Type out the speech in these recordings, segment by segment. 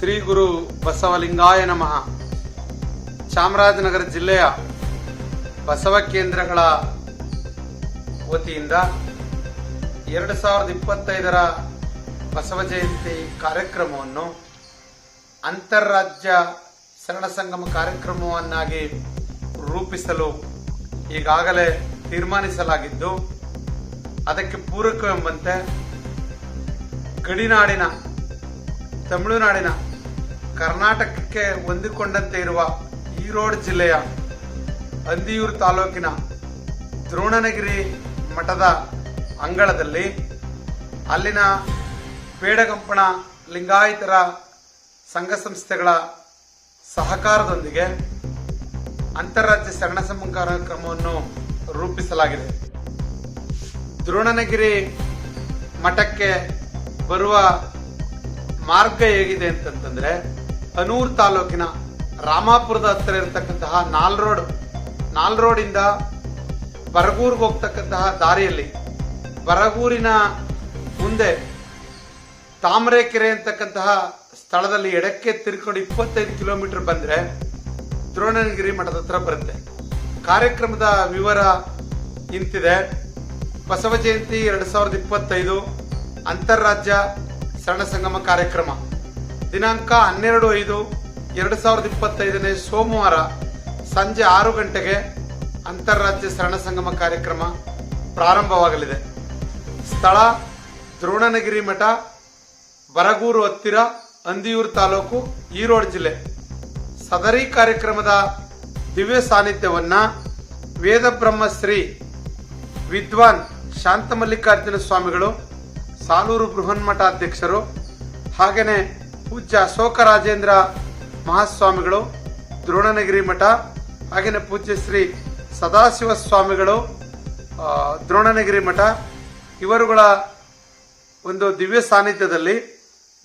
ಶ್ರೀ ಗುರು ಬಸವಲಿಂಗಾಯ ನಮಃ. ಚಾಮರಾಜನಗರ ಜಿಲ್ಲೆಯ ಬಸವ ಕೇಂದ್ರಗಳ ವತಿಯಿಂದ ಎರಡು ಸಾವಿರದ ಇಪ್ಪತ್ತೈದರ ಬಸವ ಜಯಂತಿ ಕಾರ್ಯಕ್ರಮವನ್ನು ಅಂತಾರಾಜ್ಯ ಶರಣ ಸಂಗಮ ಕಾರ್ಯಕ್ರಮವನ್ನಾಗಿ ರೂಪಿಸಲು ಈಗಾಗಲೇ ತೀರ್ಮಾನಿಸಲಾಗಿದ್ದು, ಅದಕ್ಕೆ ಪೂರಕವೆಂಬಂತೆ ಗಡಿನಾಡಿನ, ತಮಿಳುನಾಡಿನ ಕರ್ನಾಟಕಕ್ಕೆ ಹೊಂದಿಕೊಂಡಂತೆ ಇರುವ ಈರೋಡ್ ಜಿಲ್ಲೆಯ ಅಂದಿಯೂರು ತಾಲೂಕಿನ ದ್ರೋಣನಗಿರಿ ಮಠದ ಅಂಗಳದಲ್ಲಿ ಅಲ್ಲಿನ ಪೇಡಗಂಪಣ ಲಿಂಗಾಯತರ ಸಂಘ ಸಂಸ್ಥೆಗಳ ಸಹಕಾರದೊಂದಿಗೆ ಅಂತಾರಾಜ್ಯ ಶರಣ ಸಂಗಮ ಕಾರ್ಯಕ್ರಮವನ್ನು ರೂಪಿಸಲಾಗಿದೆ. ದ್ರೋಣನಗಿರಿ ಮಠಕ್ಕೆ ಬರುವ ಮಾರ್ಗ ಹೇಗಿದೆ ಅಂತಂತಂದ್ರೆ ಅನೂರ್ ತಾಲೂಕಿನ ರಾಮಾಪುರದ ಹತ್ತಿರ ಇರತಕ್ಕಂತಹ ನಾಲ್ ರೋಡ್ ನಾಲ್ ರೋಡ್ ಇಂದ ಬರಗೂರ್ಗೆ ಹೋಗ್ತಕ್ಕಂತಹ ದಾರಿಯಲ್ಲಿ, ಬರಗೂರಿನ ಮುಂದೆ ತಾಮರೆಕೆರೆ ಅಂತಕ್ಕಂತಹ ಸ್ಥಳದಲ್ಲಿ ಎಡಕ್ಕೆ ತಿರ್ಕೊಂಡು ಇಪ್ಪತ್ತೈದು ಕಿಲೋಮೀಟರ್ ಬಂದ್ರೆ ದ್ರೋಣನಗಿರಿ ಮಠದ ಹತ್ರ ಬರುತ್ತೆ. ಕಾರ್ಯಕ್ರಮದ ವಿವರ ಇಂತಿದೆ. ಬಸವ ಜಯಂತಿ ಎರಡು ಸಾವಿರದ ಇಪ್ಪತ್ತೈದು ಅಂತಾರಾಜ್ಯ ಶರಣ ಸಂಗಮ ಕಾರ್ಯಕ್ರಮ. ದಿನಾಂಕ ಹನ್ನೆರಡು ಐದು ಎರಡು ಸಾವಿರದ ಇಪ್ಪತ್ತೈದನೇ ಸೋಮವಾರ ಸಂಜೆ ಆರು ಗಂಟೆಗೆ ಅಂತಾರಾಜ್ಯ ಶರಣ ಸಂಗಮ ಕಾರ್ಯಕ್ರಮ ಪ್ರಾರಂಭವಾಗಲಿದೆ. ಸ್ಥಳ ದ್ರೋಣನಗಿರಿ ಮಠ, ಬರಗೂರು ಹತ್ತಿರ ಅಂದಿಯೂರು ತಾಲೂಕು, ಈರೋಡ್ ಜಿಲ್ಲೆ. ಸದರಿ ಕಾರ್ಯಕ್ರಮದ ದಿವ್ಯ ಸಾನ್ನಿಧ್ಯವನ್ನ ವೇದಬ್ರಹ್ಮಶ್ರೀ ವಿದ್ವಾನ್ ಶಾಂತಮಲ್ಲಿಕಾರ್ಜುನ ಸ್ವಾಮಿಗಳು, ಸಾಲೂರು ಬೃಹನ್ಮಠ ಅಧ್ಯಕ್ಷರು, ಹಾಗೇನೆ ಪೂಜ್ಯ ಅಶೋಕ ರಾಜೇಂದ್ರ ಮಹಾಸ್ವಾಮಿಗಳು, ದ್ರೋಣನಗಿರಿ ಮಠ ಹಾಗೆಯೇ ಪೂಜ್ಯ ಶ್ರೀ ಸದಾಶಿವ ಸ್ವಾಮಿಗಳು ದ್ರೋಣನಗಿರಿ ಮಠ. ಇವರುಗಳ ಒಂದು ದಿವ್ಯ ಸಾನ್ನಿಧ್ಯದಲ್ಲಿ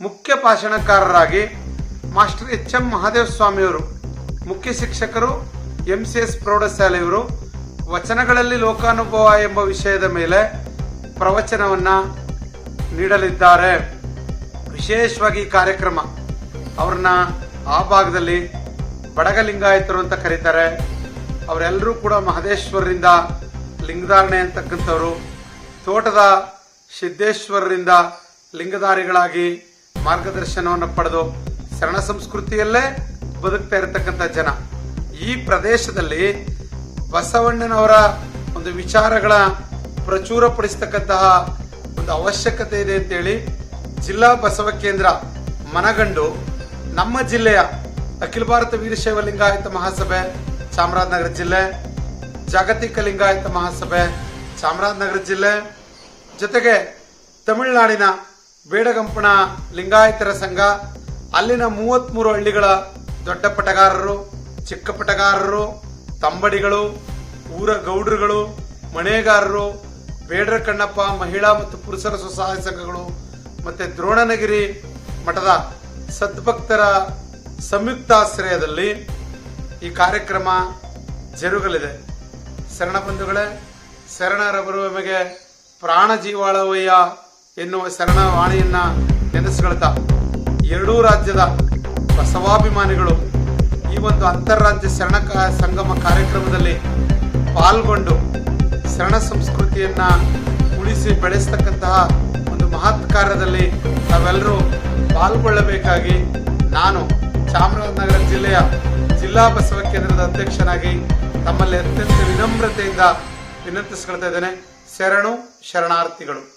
ಮುಖ್ಯ ಭಾಷಣಕಾರರಾಗಿ ಮಾಸ್ಟರ್ ಎಚ್ ಎಂ ಮಹಾದೇವ ಸ್ವಾಮಿಯವರು, ಮುಖ್ಯ ಶಿಕ್ಷಕರು ಎಂ ಸಿ ಎಸ್ ಪ್ರೌಢಶಾಲೆಯವರು, ವಚನಗಳಲ್ಲಿ ಲೋಕಾನುಭವ ಎಂಬ ವಿಷಯದ ಮೇಲೆ ಪ್ರವಚನವನ್ನ ನೀಡಲಿದ್ದಾರೆ. ವಿಶೇಷವಾಗಿ ಈ ಕಾರ್ಯಕ್ರಮ. ಅವ್ರನ್ನ ಆ ಭಾಗದಲ್ಲಿ ಬಡಗಲಿಂಗಾಯತರು ಅಂತ ಕರೀತಾರೆ. ಅವರೆಲ್ಲರೂ ಕೂಡ ಮಹದೇಶ್ವರರಿಂದ ಲಿಂಗಧಾರಣೆ ಅಂತಕ್ಕಂಥವ್ರು. ತೋಟದ ಸಿದ್ದೇಶ್ವರರಿಂದ ಲಿಂಗಧಾರಿಗಳಾಗಿ ಮಾರ್ಗದರ್ಶನವನ್ನು ಪಡೆದು ಶರಣ ಸಂಸ್ಕೃತಿಯಲ್ಲೇ ಬದುಕ್ತಾ ಇರತಕ್ಕಂಥ ಜನ. ಈ ಪ್ರದೇಶದಲ್ಲಿ ಬಸವಣ್ಣನವರ ಒಂದು ವಿಚಾರಗಳ ಪ್ರಚುರಪಡಿಸತಕ್ಕಂತಹ ಒಂದು ಅವಶ್ಯಕತೆ ಇದೆ ಅಂತೇಳಿ ಜಿಲ್ಲಾ ಬಸವ ಕೇಂದ್ರ ಮನಗಂಡು ನಮ್ಮ ಜಿಲ್ಲೆಯ ಅಖಿಲ ಭಾರತ ವೀರಶೈವ ಲಿಂಗಾಯತ ಮಹಾಸಭೆ, ಚಾಮರಾಜನಗರ ಜಿಲ್ಲೆ, ಜಾಗತಿಕ ಲಿಂಗಾಯತ ಮಹಾಸಭೆ, ಚಾಮರಾಜನಗರ ಜಿಲ್ಲೆ, ಜೊತೆಗೆ ತಮಿಳುನಾಡಿನ ಬೇಡಗಂಪಣ ಲಿಂಗಾಯತರ ಸಂಘ, ಅಲ್ಲಿನ ಮೂವತ್ಮೂರು ಹಳ್ಳಿಗಳ ದೊಡ್ಡ ಪಟಗಾರರು, ಚಿಕ್ಕ ಪಟಗಾರರು, ತಂಬಡಿಗಳು, ಊರ ಗೌಡ್ರುಗಳು, ಮಣೆಗಾರರು ಬೇಡರ ಕಣ್ಣಪ್ಪ ಮಹಿಳಾ ಮತ್ತು ಪುರುಷರ ಸ್ವಸಹಾಯ ಸಂಘಗಳು ಮತ್ತೆ ದ್ರೋಣನಗಿರಿ ಮಠದ ಸದ್ಭಕ್ತರ ಸಂಯುಕ್ತಾಶ್ರಯದಲ್ಲಿ ಈ ಕಾರ್ಯಕ್ರಮ ಜರುಗಲಿದೆ. ಶರಣ ಬಂಧುಗಳೇ ಶರಣರ ಬರುವಮೆಗೆ ಪ್ರಾಣ ಜೀವಾಳವಯ್ಯ ಎನ್ನುವ ಶರಣ ವಾಣಿಯನ್ನ ನೆನೆಸ್ಕೊಳ್ತಾ, ಎರಡೂ ರಾಜ್ಯದ ಬಸವಾಭಿಮಾನಿಗಳು ಈ ಒಂದು ಅಂತಾರಾಜ್ಯ ಶರಣ ಸಂಗಮ ಕಾರ್ಯಕ್ರಮದಲ್ಲಿ ಪಾಲ್ಗೊಂಡು ಶರಣ ಸಂಸ್ಕೃತಿಯನ್ನ ಉಳಿಸಿ ಬೆಳೆಸ್ತಕ್ಕಂತಹ ಮಹತ್ ಕಾರ್ಯದಲ್ಲಿ ನಾವೆಲ್ಲರೂ ಪಾಲ್ಗೊಳ್ಳಬೇಕಾಗಿ ನಾನು ಚಾಮರಾಜನಗರ ಜಿಲ್ಲೆಯ ಜಿಲ್ಲಾ ಬಸವ ಕೇಂದ್ರದ ಅಧ್ಯಕ್ಷನಾಗಿ ತಮ್ಮಲ್ಲಿ ಅತ್ಯಂತ ವಿನಮ್ರತೆಯಿಂದ ವಿನಂತಿಸ್ಕೊಳ್ತಾ ಇದ್ದೇನೆ. ಶರಣು ಶರಣಾರ್ಥಿಗಳು.